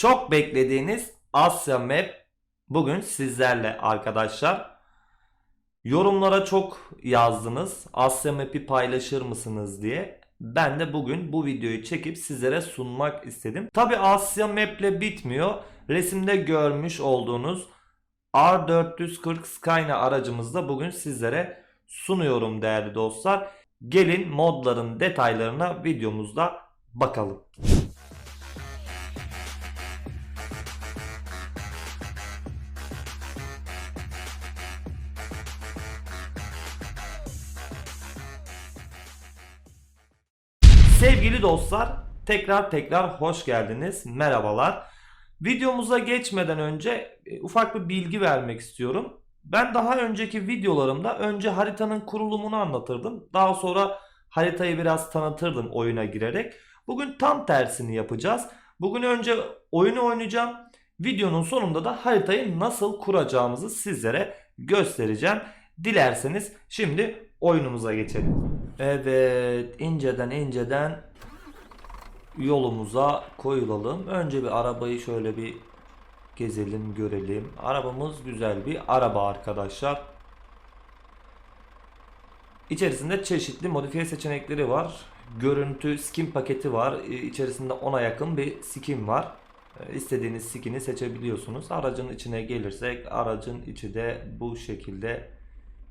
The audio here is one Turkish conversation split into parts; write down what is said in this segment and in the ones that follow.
Çok beklediğiniz Asya Map bugün sizlerle arkadaşlar. Yorumlara çok yazdınız. Asya Map'i paylaşır mısınız diye. Ben de bugün bu videoyu çekip sizlere sunmak istedim. Tabi Asya Map'le bitmiyor. Resimde görmüş olduğunuz R440 Skyline aracımızda bugün sizlere sunuyorum değerli dostlar. Gelin modların detaylarına videomuzda bakalım. Dostlar, tekrar tekrar hoş geldiniz. Merhabalar. Videomuza geçmeden önce e, ufak bir bilgi vermek istiyorum. Ben daha önceki videolarımda önce haritanın kurulumunu anlatırdım. Daha sonra haritayı biraz tanıtırdım oyuna girerek. Bugün tam tersini yapacağız. Bugün önce oyunu oynayacağım. Videonun sonunda da haritayı nasıl kuracağımızı sizlere göstereceğim. Dilerseniz şimdi oyunumuza geçelim. Evet, inceden inceden yolumuza koyulalım. Önce bir arabayı şöyle bir gezelim, görelim. Arabamız güzel bir araba arkadaşlar. İçerisinde çeşitli modifiye seçenekleri var. Görüntü skin paketi var. Ee, İçerisinde 10'a yakın bir skin var. Ee, İstediğiniz skin'i seçebiliyorsunuz. Aracın içine gelirsek aracın içi de bu şekilde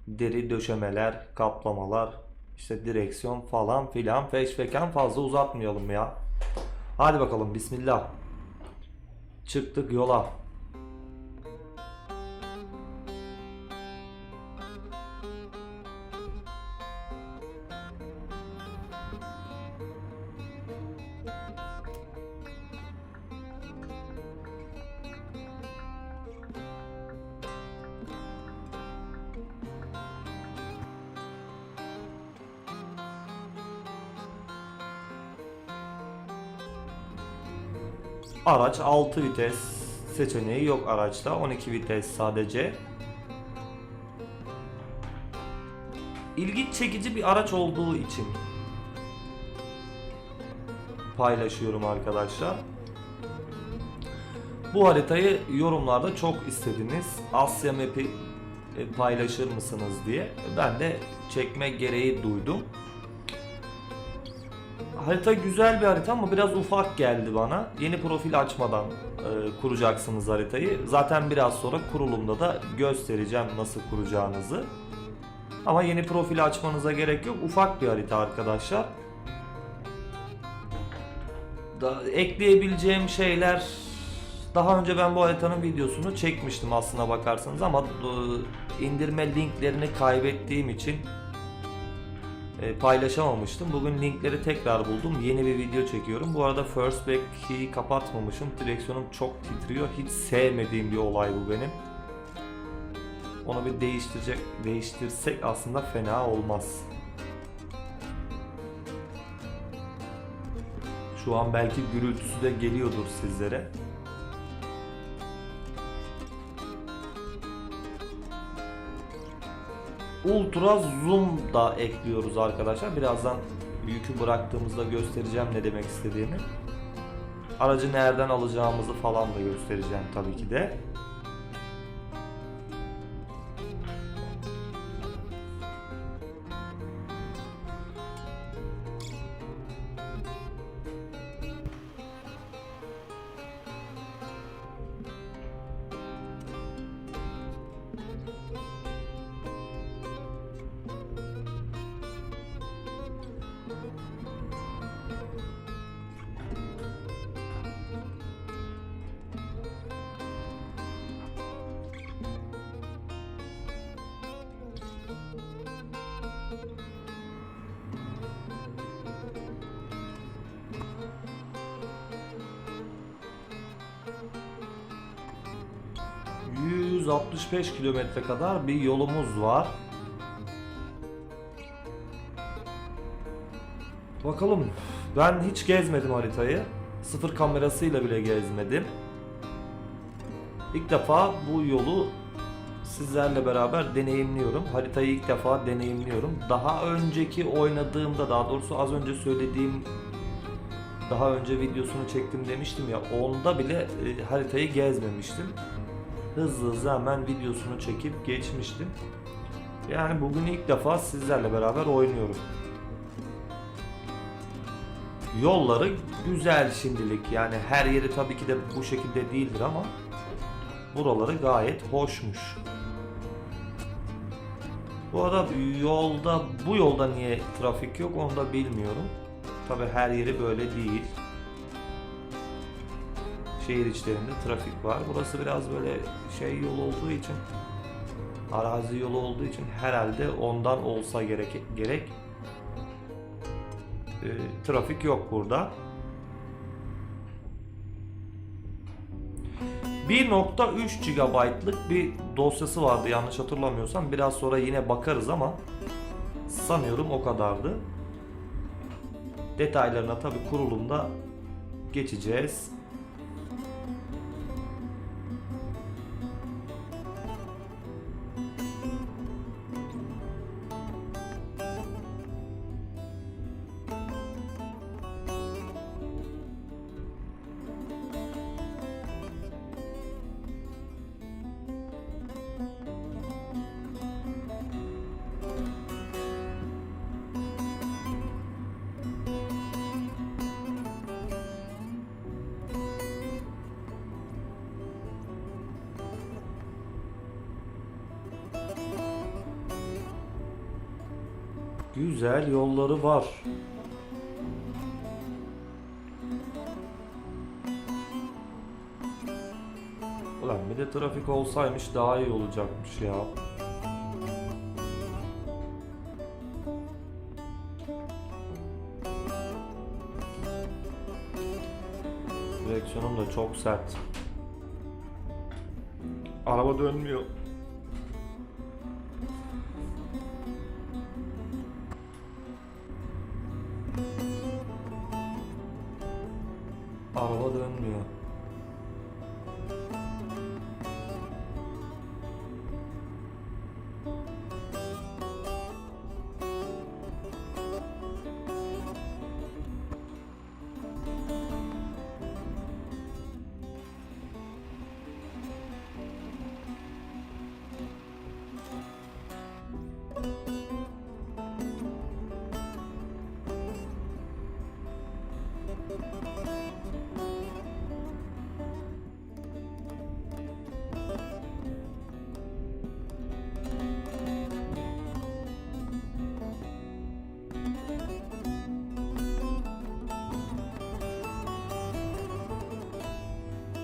deri döşemeler, kaplamalar, işte direksiyon falan filan feşfeken fazla uzatmayalım ya. Hadi bakalım bismillah. Çıktık yola. 6 vites seçeneği yok araçta. 12 vites sadece. İlgi çekici bir araç olduğu için paylaşıyorum arkadaşlar. Bu haritayı yorumlarda çok istediniz. Asya Map'i paylaşır mısınız diye. Ben de çekme gereği duydum. Harita güzel bir harita ama biraz ufak geldi bana. Yeni profil açmadan e, kuracaksınız haritayı. Zaten biraz sonra kurulumda da göstereceğim nasıl kuracağınızı. Ama yeni profil açmanıza gerek yok. Ufak bir harita arkadaşlar. Da, ekleyebileceğim şeyler daha önce ben bu haritanın videosunu çekmiştim aslına bakarsanız ama e, indirme linklerini kaybettiğim için paylaşamamıştım. Bugün linkleri tekrar buldum. Yeni bir video çekiyorum. Bu arada First Back'i kapatmamışım. Direksiyonum çok titriyor. Hiç sevmediğim bir olay bu benim. Onu bir değiştirecek, değiştirsek aslında fena olmaz. Şu an belki gürültüsü de geliyordur sizlere. Ultra zoom da ekliyoruz arkadaşlar. Birazdan yükü bıraktığımızda göstereceğim ne demek istediğimi. Aracı nereden alacağımızı falan da göstereceğim tabii ki de. ...165 kilometre kadar bir yolumuz var. Bakalım. Ben hiç gezmedim haritayı. Sıfır kamerasıyla bile gezmedim. İlk defa bu yolu sizlerle beraber deneyimliyorum. Haritayı ilk defa deneyimliyorum. Daha önceki oynadığımda daha doğrusu az önce söylediğim daha önce videosunu çektim demiştim ya onda bile e, haritayı gezmemiştim. Hızlı hızlı hemen videosunu çekip geçmiştim. Yani bugün ilk defa sizlerle beraber oynuyorum. Yolları güzel şimdilik. Yani her yeri tabii ki de bu şekilde değildir ama buraları gayet hoşmuş. Bu arada yolda bu yolda niye trafik yok onu da bilmiyorum. Tabii her yeri böyle değil. Şehir içlerinde trafik var. Burası biraz böyle şey yol olduğu için arazi yolu olduğu için herhalde ondan olsa gerek gerek e, trafik yok burada. 1.3 GB'lık bir dosyası vardı yanlış hatırlamıyorsam. Biraz sonra yine bakarız ama sanıyorum o kadardı. Detaylarına tabi kurulumda geçeceğiz. Güzel yolları var. Ulan bir de trafik olsaymış daha iyi olacakmış ya. Direksiyonum da çok sert. Araba dönmüyor.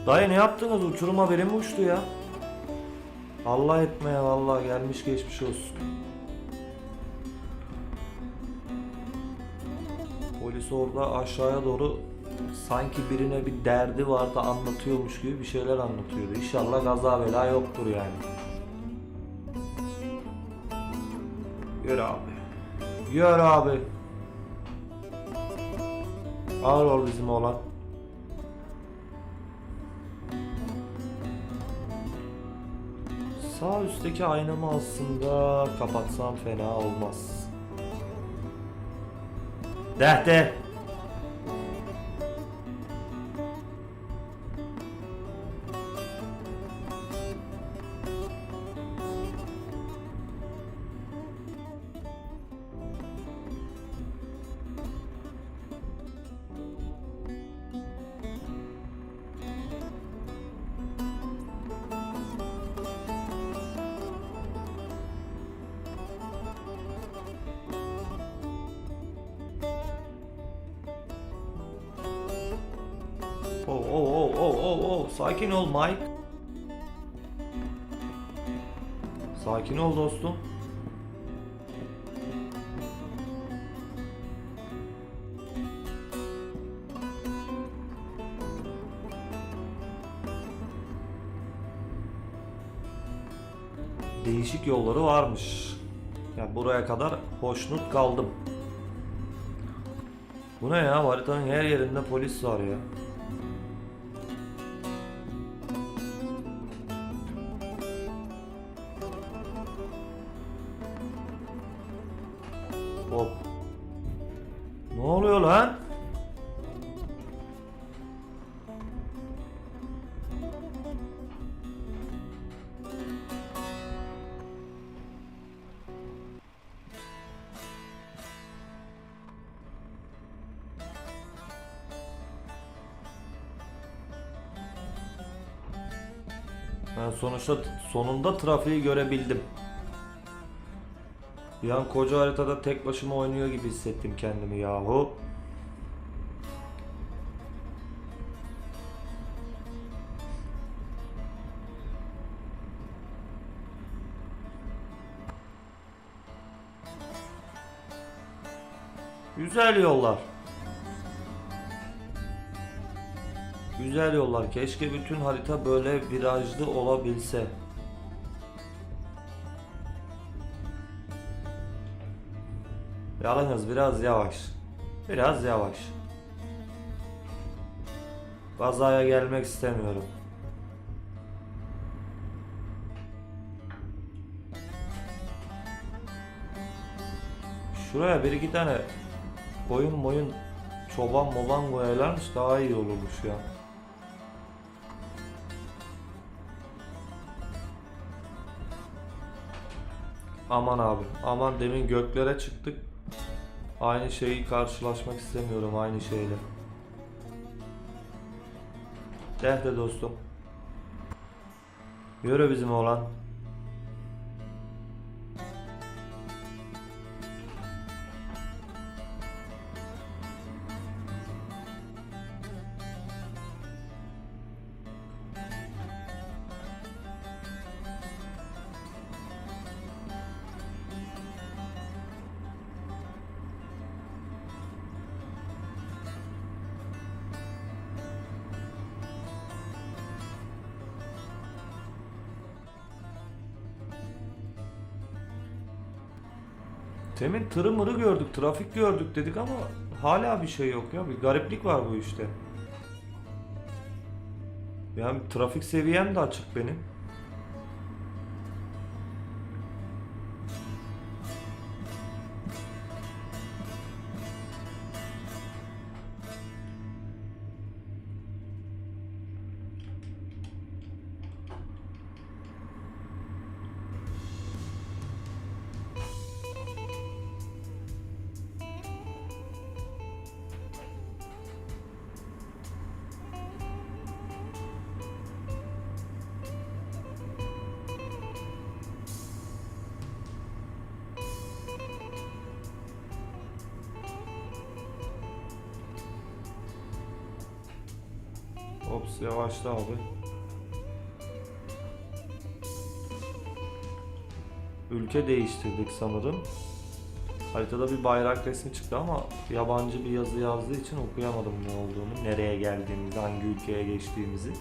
Dayı ne yaptınız? Uçurum haberi mi uçtu ya? Allah etme ya vallahi gelmiş geçmiş olsun. Polis orada aşağıya doğru sanki birine bir derdi vardı anlatıyormuş gibi bir şeyler anlatıyordu. İnşallah kaza bela yoktur yani. Yürü abi. Yürü abi. Ağır ol bizim oğlan. Sağ üstteki aynamı aslında kapatsam fena olmaz. Deh de. Sakin ol Mike. Sakin ol dostum. Değişik yolları varmış. Ya buraya kadar hoşnut kaldım. Bu ne ya? Haritanın her yerinde polis var ya. Sonuçta sonunda trafiği görebildim. Bir an koca haritada tek başıma oynuyor gibi hissettim kendimi yahu. Güzel yollar. Güzel yollar. Keşke bütün harita böyle virajlı olabilse. Yalnız biraz yavaş. Biraz yavaş. Kazaya gelmek istemiyorum. Şuraya bir iki tane koyun moyun çoban moban koyarlarmış daha iyi olurmuş ya. Aman abi aman demin göklere çıktık. Aynı şeyi karşılaşmak istemiyorum aynı şeyle. Deh de dostum. Yürü bizim oğlan. Temin tırı mırı gördük, trafik gördük dedik ama hala bir şey yok ya. Bir gariplik var bu işte. Yani trafik seviyem de açık benim. Ops yavaşla abi. Ülke değiştirdik sanırım. Haritada bir bayrak resmi çıktı ama yabancı bir yazı yazdığı için okuyamadım ne olduğunu, nereye geldiğimizi, hangi ülkeye geçtiğimizi.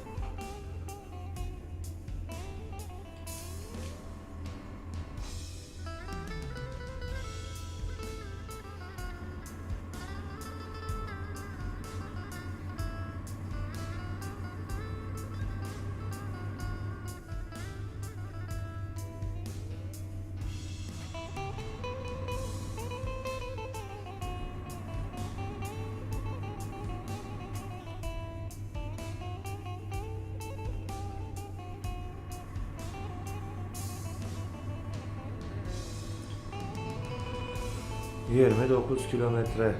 Yirmi dokuz kilometre.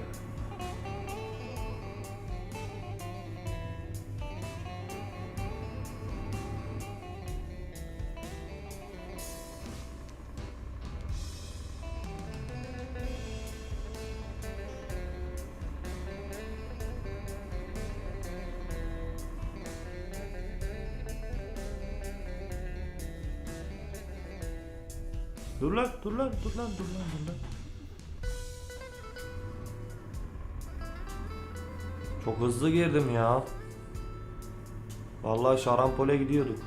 Dur lan, dur lan, dur lan, dur Çok hızlı girdim ya. Vallahi şarampole gidiyorduk.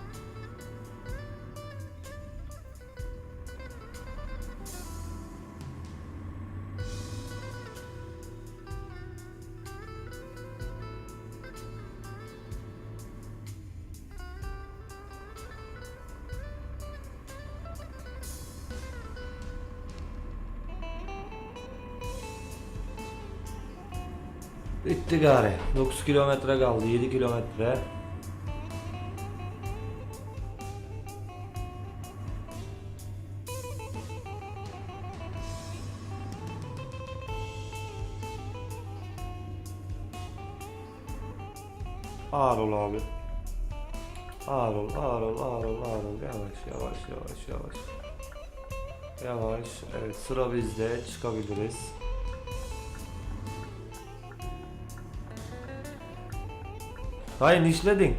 Bitti gari. 9 kilometre kaldı. 7 kilometre. Ağır ol abi. Ağır ol, ağır ol, ağır ol, ağır ol. Yavaş, yavaş, yavaş, yavaş. Yavaş. Evet sıra bizde. Çıkabiliriz. Hayır nişledin.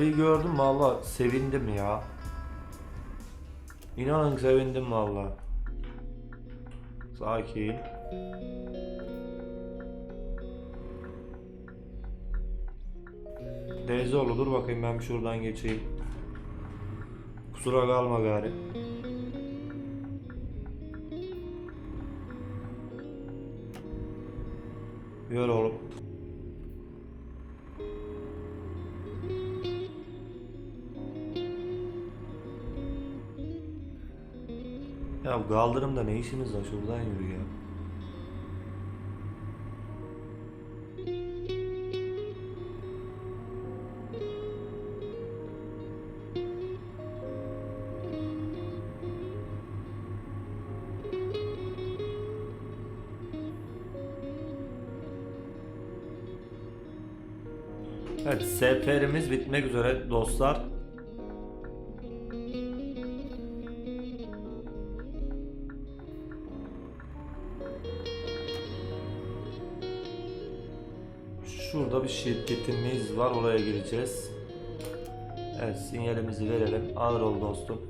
Trofiyi gördüm valla sevindim ya. İnanın sevindim valla. Sakin. Deyzoğlu dur bakayım ben şuradan geçeyim. Kusura kalma gari. Yürü oğlum. Ya kaldırımda ne işimiz var şuradan yürü ya. Evet, seferimiz bitmek üzere dostlar. Bir şirketimiz var, oraya gireceğiz. Evet, sinyalimizi verelim. Ağır ol dostum.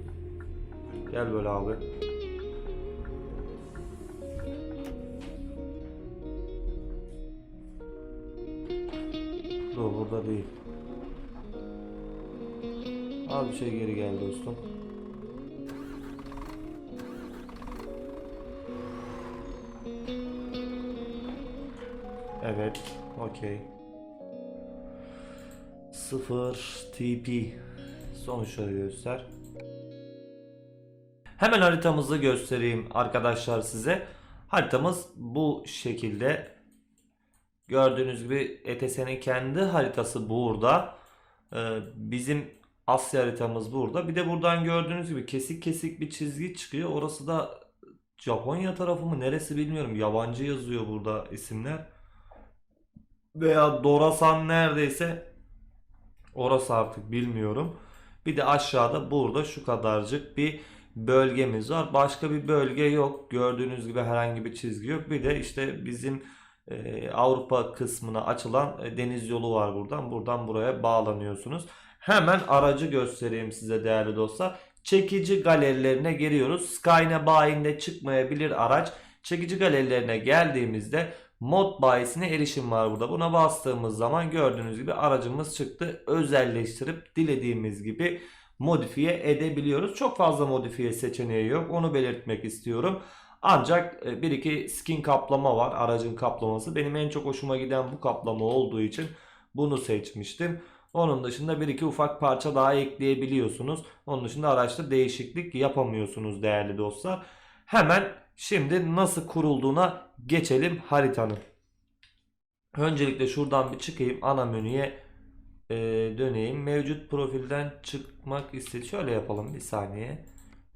Gel böyle abi. Dur burada değil. Al bir şey geri gel dostum. Evet, okey. 0 TP sonuçları göster. Hemen haritamızı göstereyim arkadaşlar size. Haritamız bu şekilde. Gördüğünüz gibi ETS'nin kendi haritası burada. Ee, bizim Asya haritamız burada. Bir de buradan gördüğünüz gibi kesik kesik bir çizgi çıkıyor. Orası da Japonya tarafı mı neresi bilmiyorum. Yabancı yazıyor burada isimler. Veya Dorasan neredeyse orası artık bilmiyorum. Bir de aşağıda burada şu kadarcık bir bölgemiz var. Başka bir bölge yok. Gördüğünüz gibi herhangi bir çizgi yok. Bir de işte bizim e, Avrupa kısmına açılan e, deniz yolu var buradan. Buradan buraya bağlanıyorsunuz. Hemen aracı göstereyim size değerli dostlar. Çekici galerilerine giriyoruz. Skyne bayinde çıkmayabilir araç. Çekici galerilerine geldiğimizde mod bayisine erişim var burada. Buna bastığımız zaman gördüğünüz gibi aracımız çıktı. Özelleştirip dilediğimiz gibi modifiye edebiliyoruz. Çok fazla modifiye seçeneği yok. Onu belirtmek istiyorum. Ancak e, bir iki skin kaplama var. Aracın kaplaması. Benim en çok hoşuma giden bu kaplama olduğu için bunu seçmiştim. Onun dışında bir iki ufak parça daha ekleyebiliyorsunuz. Onun dışında araçta değişiklik yapamıyorsunuz değerli dostlar. Hemen şimdi nasıl kurulduğuna geçelim haritanın. Öncelikle şuradan bir çıkayım ana menüye e, döneyim. Mevcut profilden çıkmak istedi. Şöyle yapalım bir saniye.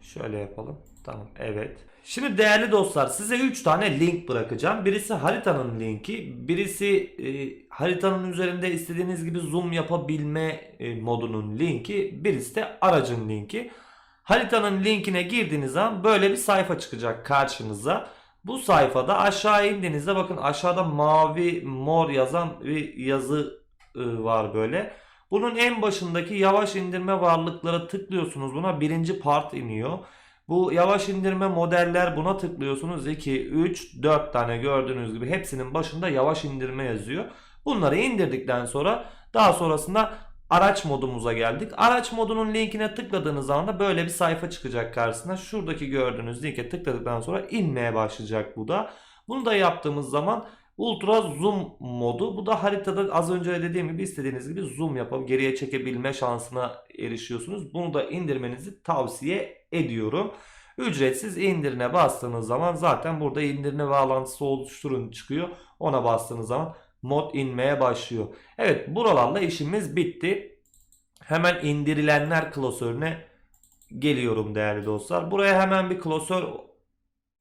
Şöyle yapalım. Tamam evet. Şimdi değerli dostlar size 3 tane link bırakacağım. Birisi haritanın linki. Birisi e, haritanın üzerinde istediğiniz gibi zoom yapabilme e, modunun linki. Birisi de aracın linki. Haritanın linkine girdiğiniz zaman böyle bir sayfa çıkacak karşınıza. Bu sayfada aşağı indiğinizde bakın aşağıda mavi mor yazan bir yazı e, var böyle. Bunun en başındaki yavaş indirme varlıklara tıklıyorsunuz. Buna birinci part iniyor. Bu yavaş indirme modeller buna tıklıyorsunuz. 2, 3, 4 tane gördüğünüz gibi hepsinin başında yavaş indirme yazıyor. Bunları indirdikten sonra daha sonrasında araç modumuza geldik. Araç modunun linkine tıkladığınız zaman da böyle bir sayfa çıkacak karşısına. Şuradaki gördüğünüz linke tıkladıktan sonra inmeye başlayacak bu da. Bunu da yaptığımız zaman Ultra zoom modu. Bu da haritada az önce dediğim gibi istediğiniz gibi zoom yapıp geriye çekebilme şansına erişiyorsunuz. Bunu da indirmenizi tavsiye ediyorum. Ücretsiz indirine bastığınız zaman zaten burada indirine bağlantısı oluşturun çıkıyor. Ona bastığınız zaman mod inmeye başlıyor. Evet buralarla işimiz bitti. Hemen indirilenler klasörüne geliyorum değerli dostlar. Buraya hemen bir klasör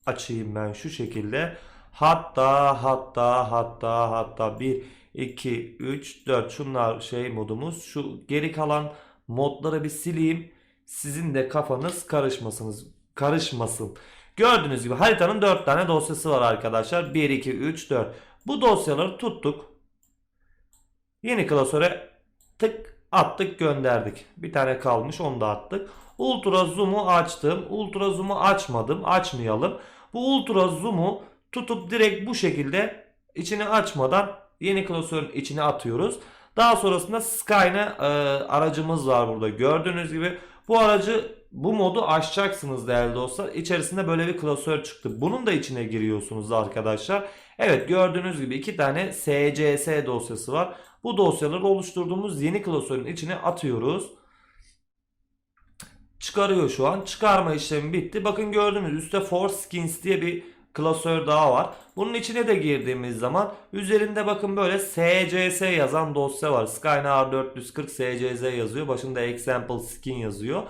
açayım ben şu şekilde. Hatta hatta hatta hatta 1 2 3 4 şunlar şey modumuz. Şu geri kalan modları bir sileyim. Sizin de kafanız karışmasınız. Karışmasın. Gördüğünüz gibi haritanın 4 tane dosyası var arkadaşlar. 1 2 3 4. Bu dosyaları tuttuk. Yeni klasöre tık attık gönderdik. Bir tane kalmış onu da attık. Ultra zoom'u açtım. Ultra zoom'u açmadım. Açmayalım. Bu ultra zoom'u tutup direkt bu şekilde içini açmadan yeni klasörün içine atıyoruz. Daha sonrasında Skyne e, aracımız var burada. Gördüğünüz gibi bu aracı bu modu açacaksınız değerli dostlar. İçerisinde böyle bir klasör çıktı. Bunun da içine giriyorsunuz arkadaşlar. Evet gördüğünüz gibi iki tane SCS dosyası var. Bu dosyaları oluşturduğumuz yeni klasörün içine atıyoruz. Çıkarıyor şu an. Çıkarma işlemi bitti. Bakın gördüğünüz üstte Force Skins diye bir klasör daha var. Bunun içine de girdiğimiz zaman üzerinde bakın böyle SCS yazan dosya var. Skyline R440 SCS yazıyor. Başında example skin yazıyor.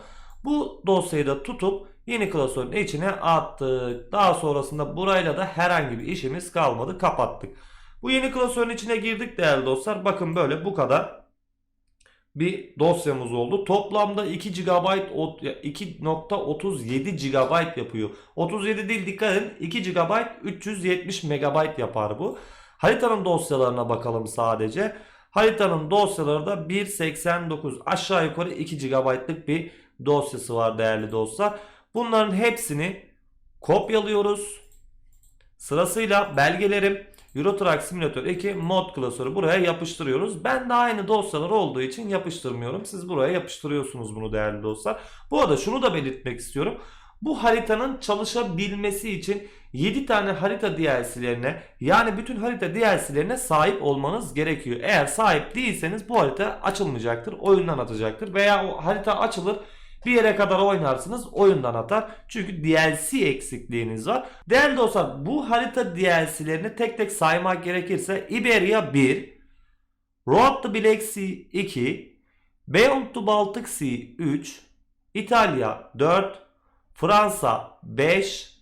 Bu dosyayı da tutup yeni klasörün içine attık. Daha sonrasında burayla da herhangi bir işimiz kalmadı. Kapattık. Bu yeni klasörün içine girdik değerli dostlar. Bakın böyle bu kadar bir dosyamız oldu. Toplamda 2 GB 2.37 GB yapıyor. 37 değil dikkat edin. 2 GB 370 MB yapar bu. Haritanın dosyalarına bakalım sadece. Haritanın dosyaları da 1.89 aşağı yukarı 2 GB'lık bir dosyası var değerli dostlar. Bunların hepsini kopyalıyoruz. Sırasıyla belgelerim Euro Truck Simulator 2 mod klasörü buraya yapıştırıyoruz. Ben de aynı dosyalar olduğu için yapıştırmıyorum. Siz buraya yapıştırıyorsunuz bunu değerli dostlar. Bu arada şunu da belirtmek istiyorum. Bu haritanın çalışabilmesi için 7 tane harita DLC'lerine yani bütün harita DLC'lerine sahip olmanız gerekiyor. Eğer sahip değilseniz bu harita açılmayacaktır. Oyundan atacaktır. Veya o harita açılır bir yere kadar oynarsınız oyundan atar. Çünkü DLC eksikliğiniz var. Değerli dostlar bu harita DLC'lerini tek tek saymak gerekirse Iberia 1, Road to Black Sea 2, Beyond to Baltic Sea 3, İtalya 4, Fransa 5,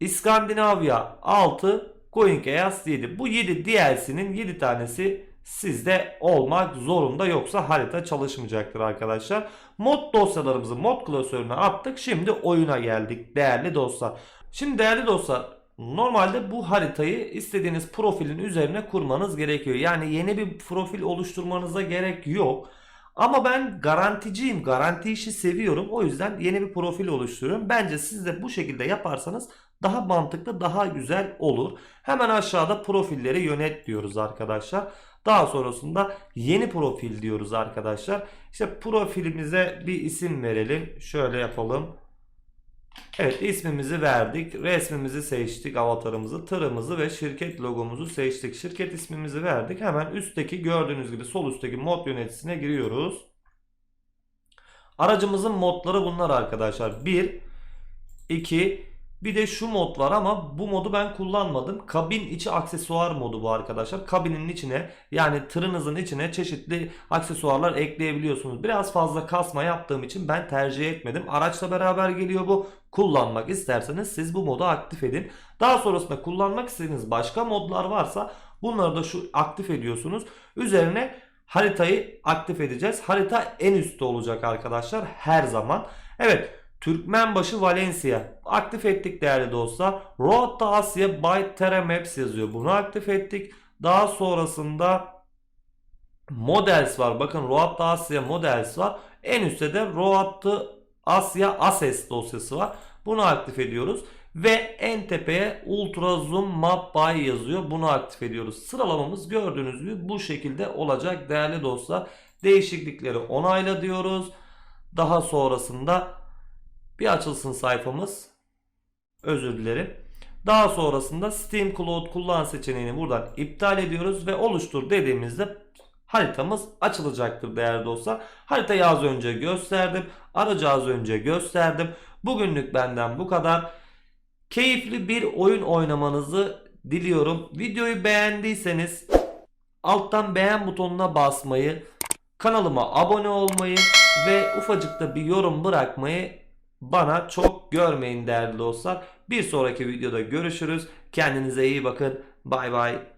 İskandinavya 6, Going Eas 7. Bu 7 DLC'nin 7 tanesi sizde olmak zorunda yoksa harita çalışmayacaktır arkadaşlar. Mod dosyalarımızı mod klasörüne attık. Şimdi oyuna geldik değerli dostlar. Şimdi değerli dostlar normalde bu haritayı istediğiniz profilin üzerine kurmanız gerekiyor. Yani yeni bir profil oluşturmanıza gerek yok. Ama ben garanticiyim. Garanti işi seviyorum. O yüzden yeni bir profil oluşturuyorum. Bence siz de bu şekilde yaparsanız daha mantıklı, daha güzel olur. Hemen aşağıda profilleri yönet diyoruz arkadaşlar. Daha sonrasında yeni profil diyoruz arkadaşlar. İşte profilimize bir isim verelim. Şöyle yapalım. Evet ismimizi verdik. Resmimizi seçtik. Avatarımızı, tırımızı ve şirket logomuzu seçtik. Şirket ismimizi verdik. Hemen üstteki gördüğünüz gibi sol üstteki mod yöneticisine giriyoruz. Aracımızın modları bunlar arkadaşlar. 1, 2, bir de şu mod var ama bu modu ben kullanmadım. Kabin içi aksesuar modu bu arkadaşlar. Kabinin içine yani tırınızın içine çeşitli aksesuarlar ekleyebiliyorsunuz. Biraz fazla kasma yaptığım için ben tercih etmedim. Araçla beraber geliyor bu. Kullanmak isterseniz siz bu modu aktif edin. Daha sonrasında kullanmak istediğiniz başka modlar varsa bunları da şu aktif ediyorsunuz. Üzerine haritayı aktif edeceğiz. Harita en üstte olacak arkadaşlar her zaman. Evet Türkmenbaşı Valencia. Aktif ettik değerli dostlar. Road to Asya by Terra Maps yazıyor. Bunu aktif ettik. Daha sonrasında Models var. Bakın Road to Asya Models var. En üstte de Road to Asya Assets dosyası var. Bunu aktif ediyoruz. Ve en tepeye Ultra Zoom Map By yazıyor. Bunu aktif ediyoruz. Sıralamamız gördüğünüz gibi bu şekilde olacak değerli dostlar. Değişiklikleri onayla diyoruz. Daha sonrasında bir açılsın sayfamız. Özür dilerim. Daha sonrasında Steam Cloud kullan seçeneğini buradan iptal ediyoruz ve oluştur dediğimizde haritamız açılacaktır değerli dostlar. Haritayı az önce gösterdim. Aracı az önce gösterdim. Bugünlük benden bu kadar. Keyifli bir oyun oynamanızı diliyorum. Videoyu beğendiyseniz alttan beğen butonuna basmayı, kanalıma abone olmayı ve ufacık da bir yorum bırakmayı bana çok görmeyin değerli dostlar. Bir sonraki videoda görüşürüz. Kendinize iyi bakın. Bay bay.